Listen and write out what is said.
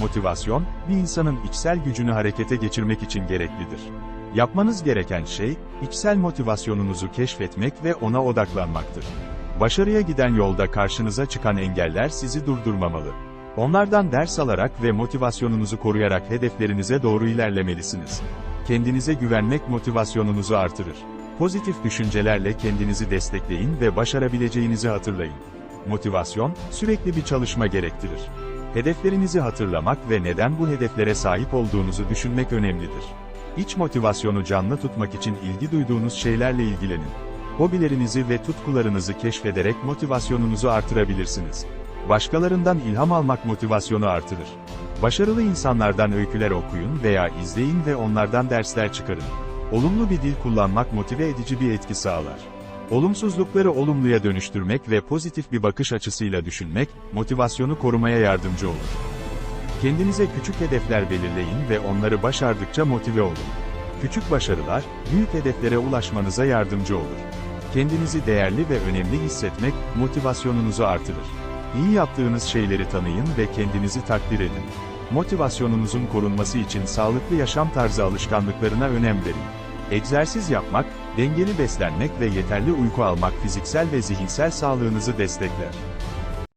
Motivasyon, bir insanın içsel gücünü harekete geçirmek için gereklidir. Yapmanız gereken şey, içsel motivasyonunuzu keşfetmek ve ona odaklanmaktır. Başarıya giden yolda karşınıza çıkan engeller sizi durdurmamalı. Onlardan ders alarak ve motivasyonunuzu koruyarak hedeflerinize doğru ilerlemelisiniz. Kendinize güvenmek motivasyonunuzu artırır. Pozitif düşüncelerle kendinizi destekleyin ve başarabileceğinizi hatırlayın. Motivasyon, sürekli bir çalışma gerektirir. Hedeflerinizi hatırlamak ve neden bu hedeflere sahip olduğunuzu düşünmek önemlidir. İç motivasyonu canlı tutmak için ilgi duyduğunuz şeylerle ilgilenin. Hobilerinizi ve tutkularınızı keşfederek motivasyonunuzu artırabilirsiniz. Başkalarından ilham almak motivasyonu artırır. Başarılı insanlardan öyküler okuyun veya izleyin ve onlardan dersler çıkarın. Olumlu bir dil kullanmak motive edici bir etki sağlar. Olumsuzlukları olumluya dönüştürmek ve pozitif bir bakış açısıyla düşünmek, motivasyonu korumaya yardımcı olur. Kendinize küçük hedefler belirleyin ve onları başardıkça motive olun. Küçük başarılar, büyük hedeflere ulaşmanıza yardımcı olur. Kendinizi değerli ve önemli hissetmek, motivasyonunuzu artırır. İyi yaptığınız şeyleri tanıyın ve kendinizi takdir edin. Motivasyonunuzun korunması için sağlıklı yaşam tarzı alışkanlıklarına önem verin. Egzersiz yapmak, dengeli beslenmek ve yeterli uyku almak fiziksel ve zihinsel sağlığınızı destekler.